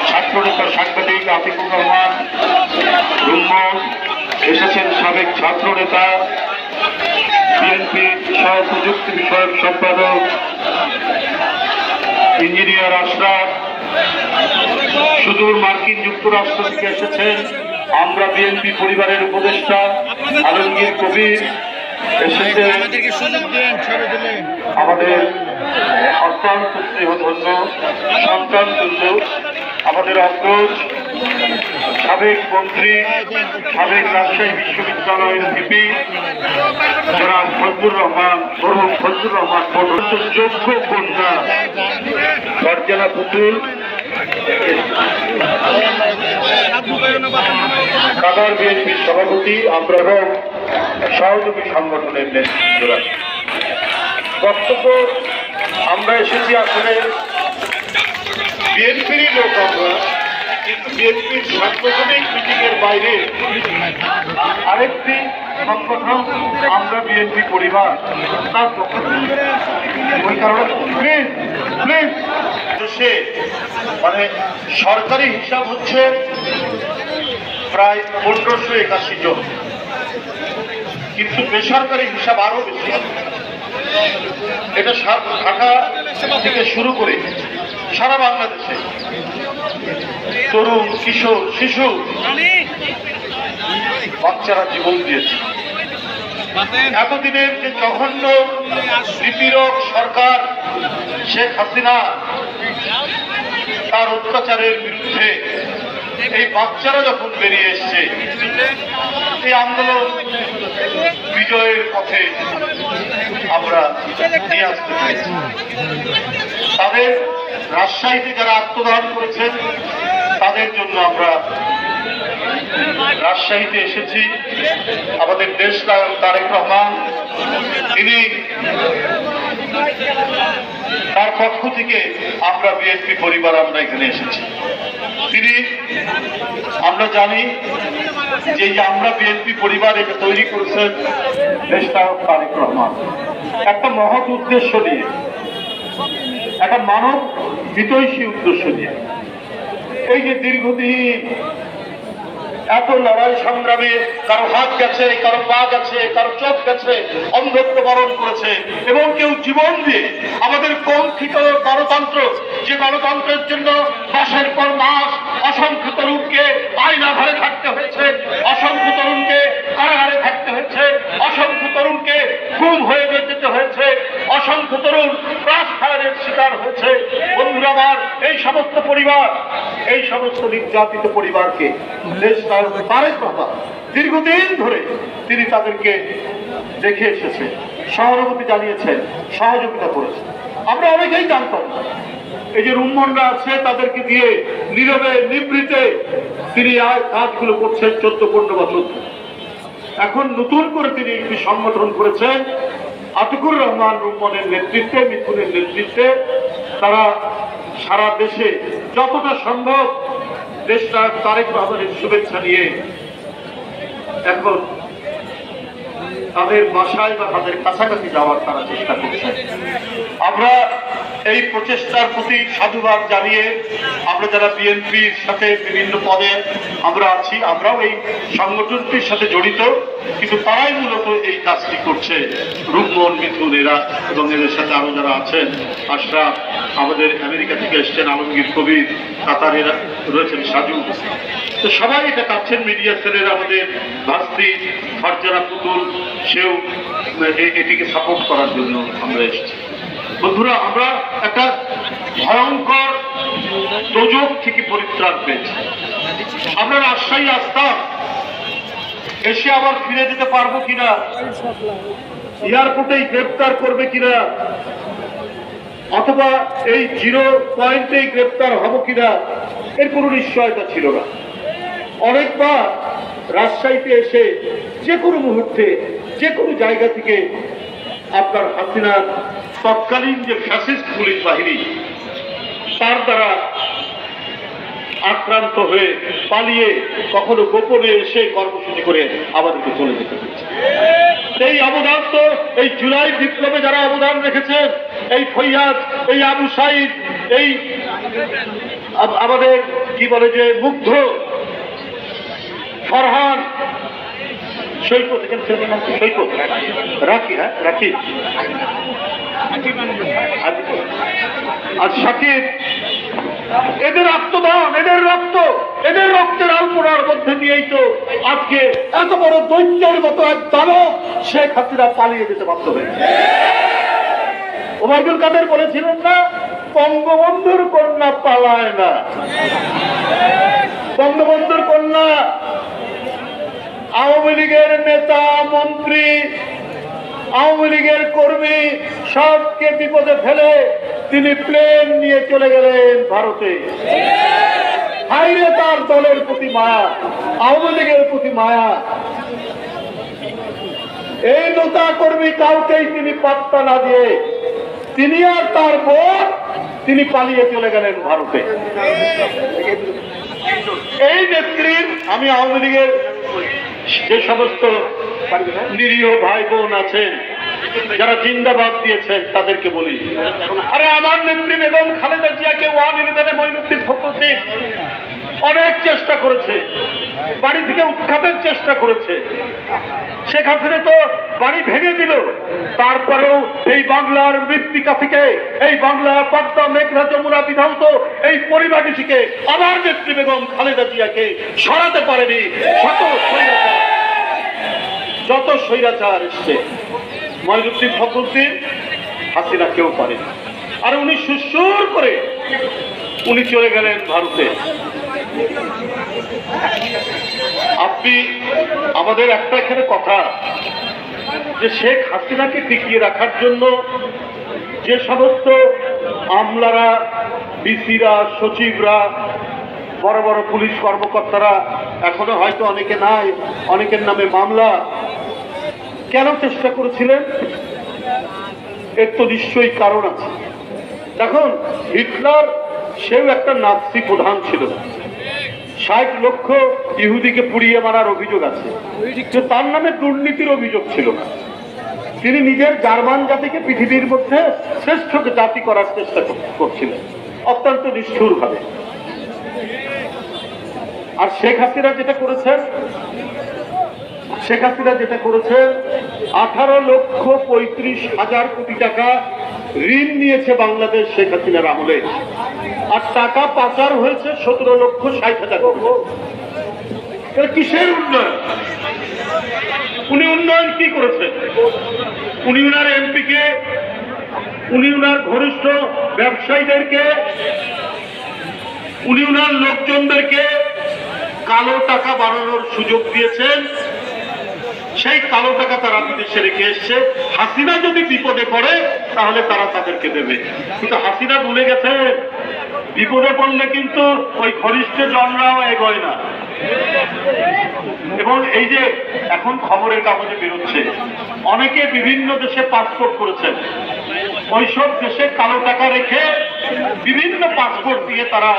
আহ্বায়ক সাবেক ছাত্র নেতা সাংবাদিক আতিকুর রহমান রুম্ম এসেছেন সাবেক ছাত্র নেতা বিএনপি সহ প্রযুক্তি বিষয়ক সম্পাদক, ইঞ্জিনিয়ার আশরাফ, সুদূর মার্কিন যুক্তরাষ্ট্র থেকে এসেছেন, আমরা বিএনপি পরিবারের উপদেষ্টা, আলমগীর কবির, এসেছেন। আমাদের অত্যন্ত স্নেহধন্য সন্তান আমাদের অগ্রজ সাবেক মন্ত্রী, সাবেক রাজশাহী বিশ্ববিদ্যালয়ের ভিপি, জনাব ফজলুর রহমান বরুণ ফজলুর রহমান যোগ্য কন্যা ফরজানা পুতুল কাদার বিএনপির সভাপতি এবং সহযোগী সংগঠনের নেতৃত্বরা। বক্তব্য, আমরা এসেছি আসলে বিএনপিরই লোক আমরা, কিন্তু বিএনপির সাংগঠনিক মিটিংয়ের বাইরে আরেকটি সংগঠন আমরা বিএনপি পরিবার, তার ওই কারণে প্লিজ প্লিজ সে মানে সরকারি হিসাব হচ্ছে প্রায় পনেরোশো একাশি জন। কিন্তু বেসরকারি হিসাব আরও বেশি। এটা ঢাকা থেকে শুরু করে সারা বাংলাদেশে। তরুণ, কিশোর, শিশু, বাচ্চারা জীবন দিয়েছে। এতদিনের যে জঘন্য নিপীড়ক সরকার শেখ হাসিনা তার অত্যাচারের বিরুদ্ধে, এই বাচ্চারা যখন বেরিয়ে এসছে, এই আন্দোলন বিজয়ের পথে আমরা নিয়ে আসতে চাই। তাদের রাজশাহীতে যারা আত্মদান করেছেন, তাদের জন্য আমরা রাজশাহীতে এসেছি। আমাদের দেশ তারেক রহমান, তিনি তার পক্ষ থেকে আমরা বিএনপি পরিবার, আমরা এখানে এসেছি। তিনি, আমরা জানি যে আমরা বিএনপি পরিবার এটা তৈরি করেছেন দেশ তারেক রহমান। একটা মহৎ উদ্দেশ্য নিয়ে একটা মানব হিতৈষী উদ্দেশ্য নিয়ে। এই যে দীর্ঘদিন এত লড়াই সংগ্রামে কারও হাত গেছে, কারও পা গেছে, কারও চোখ গেছে, অন্ধত্ব বরণ করেছে, এবং কেউ জীবন দিয়ে আমাদের কঙ্ক্ষিত গণতন্ত্র, যে গণতন্ত্রের জন্য মাসের পর মাস অসংখ্য তরুণকে আয়না ঘরে থাকতে হয়েছে অসংখ্য তরুণকে কারাগারে থাকতে হয়েছে অসংখ্য তরুণকে গুম হয়ে যেতে হয়েছে অসংখ্য তরুণ ক্রাস ফায়ারের শিকার হয়েছে বন্ধুরা আমার এই সমস্ত পরিবার, এই সমস্ত নির্যাতিত পরিবারকে দেশ নায়ক তারেক দীর্ঘদিন ধরে তিনি তাদেরকে দেখে এসেছে সহানুভূতি জানিয়েছেন, সহযোগিতা করেছেন আমরা অনেকেই জানতাম এই যে রুম্মনরা আছে, তাদেরকে দিয়ে নীরবে, নিবৃতে তিনি আর কাজগুলো করছেন চোদ্দ, পনেরো বছর ধরে। এখন নতুন করে তিনি একটি সংগঠন করেছেন আতিকুর রহমান রুম্মনের নেতৃত্বে, মিথুনের নেতৃত্বে তারা সারা দেশে যতটা সম্ভব দেশটা তারেক রহমানের শুভেচ্ছা নিয়ে এখন তাদের বাসায় বা তাদের কাছাকাছি যাওয়ার তারা চেষ্টা করছে। আমরা এই প্রচেষ্টার প্রতি সাধুবাদ জানিয়ে আমরা যারা বিএনপির সাথে বিভিন্ন পদে আমরা আছি, আমরাও এই সংগঠনটির সাথে জড়িত। কিন্তু তারাই মূলত এই কাজটি করছে। রূপমন মিথুন এরা এবং এদের সাথে আরও যারা আছেন, আশরাফ, আমাদের আমেরিকা থেকে এসছেন আলমগীর কবির কাতারের রয়েছেন সাজু। তো সবাই এটা কাছের মিডিয়া সেলের আমাদের ভাস্তি, ফারজানা পুতুল সেও এটিকে সাপোর্ট করার জন্য আমরা এসেছি। বন্ধুরা, আমরা একটা ভয়ঙ্কর দোজক থেকে পরিত্রাণ পেয়েছি। আমরা রাজশাহী আসতাম। এসে আবার ফিরে যেতে পারব কিনা? এয়ারপোর্টেই গ্রেপ্তার করবে কিনা? অথবা এই জিরো পয়েন্টেই গ্রেপ্তার হব কিনা? এর কোনো নিশ্চয়তা ছিল না। অনেকবার রাজশাহীতে এসে যে কোনো মুহূর্তে, যে কোনো জায়গা থেকে আপনার হাসিনার তৎকালীন যে ফ্যাসিস্ট পুলিশ বাহিনী, তার দ্বারা আক্রান্ত হয়ে পালিয়ে কখনো গোপনে এসে কর্মসূচি করে আমাদেরকে চলে যেতে সেই অবদান তো এই জুলাই বিপ্লবে যারা অবদান রেখেছেন এই ফৈয়াদ, এই আবু সাইদ, এই আমাদের, কি বলে যে মুগ্ধ ফরহান। এখানে রাখি হ্যাঁ? রাখি। আর সাকিব, এদের আত্মদান এদের রক্ত, এদের রক্তের আলপনার মধ্যে দিয়েই তো আজকে এত বড় দৈত্যের মতো এক দানব শেখ হাসিনা পালিয়ে যেতে বাধ্য হয়েছে। ওবায়দুল কাদের বলেছিলেন না, বঙ্গবন্ধুর কন্যা পালায় না। বঙ্গবন্ধুর কন্যা আওয়ামী লীগের নেতা, মন্ত্রী, আওয়ামী লীগের কর্মী সবকে বিপদে ফেলে তিনি প্লেন নিয়ে চলে গেলেন ভারতে। তার দলের প্রতি মায়া, আওয়ামী লীগের প্রতি মায়া। এই নেতা কর্মী কাউকেই তিনি পাত্তা না দিয়ে তিনি আর তার বোন তিনি পালিয়ে চলে গেলেন ভারতে। এই নেত্রীর, আমি আওয়ামী লীগের যে সমস্ত নিরীহ ভাই বোন আছেন, যারা জিন্দাবাদ দিয়েছেন, তাদেরকে বলি। আরে আমার নেত্রী বেগম খালেদা জিয়াকে ওয়ান ইলেভেনে মইনুদ্দিন ফখরুদ্দিন অনেক চেষ্টা করেছে। বাড়ি থেকে উৎখাতের চেষ্টা করেছে। শেখ হাসিনা তো বাড়ি ভেঙে দিল। তারপরেও এই বাংলার মৃত্তিকা থেকে, এই বাংলা পদ্মা, মেঘনা, যমুনা বিধান্ত এই পরিবারটিকে আবার নেত্রী বেগম খালেদা জিয়াকে সরাতে পারেনি। যত স্বৈরাচার এসছে, মহিনুদ্দিন ফখরুদ্দিন হাসিনা কেউ পারেনি আর উনি সুসুর করে উনি চলে গেলেন ভারতে। আপনি আমাদের একটা এখানে কথা যে শেখ হাসিনাকে টিকিয়ে রাখার জন্য যে সমস্ত আমলারা ডিসিরা সচিবরা, বড় বড় পুলিশ কর্মকর্তারা, এখনও হয়তো অনেকে নাই, অনেকের নামে মামলা, কেন চেষ্টা করেছিলেন? এর তো নিশ্চয়ই কারণ আছে। দেখুন, হিটলার সেও একটা নাৎসি প্রধান ছিল। ষাট লক্ষ ইহুদিকে পুড়িয়ে মারার অভিযোগ আছে। তার নামে দুর্নীতির অভিযোগ ছিল। না তিনি নিজের জার্মান জাতিকে পৃথিবীর মধ্যে শ্রেষ্ঠ জাতি করার চেষ্টা করছিলেন। অত্যন্ত নিষ্ঠুর ভাবে আর শেখ হাসিনা যেটা করেছেন, শেখ হাসিনা যেটা করেছেন, আঠারো লক্ষ পঁয়ত্রিশ হাজার কোটি টাকা ঋণ নিয়েছে বাংলাদেশ শেখ হাসিনার আমলে। আর টাকা পাচার হয়েছে সতেরো লক্ষ ষাট হাজার। কিসের উন্নয়ন? উনি উন্নয়ন কি করেছেন উনি উনার এমপিকে, উনি উনার ঘনিষ্ঠ ব্যবসায়ীদেরকে, উনি উনার লোকজনদেরকে কালো টাকা বাড়ানোর সুযোগ দিয়েছেন। সেই কালো টাকা তারা বিদেশে রেখে এসছে। হাসিনা যদি বিপদে পড়ে, তাহলে তারা তাদেরকে দেবে। কিন্তু হাসিনা ভুলে গেছে বিপদে পড়লে কিন্তু ওই ঘনিষ্ঠ জনরাও এগোয় না। এবং এই যে এখন খবরের কাগজে বেরোচ্ছে, অনেকে বিভিন্ন দেশে পাসপোর্ট করেছেন। ওইসব দেশে কালো টাকা রেখে বিভিন্ন পাসপোর্ট দিয়ে তারা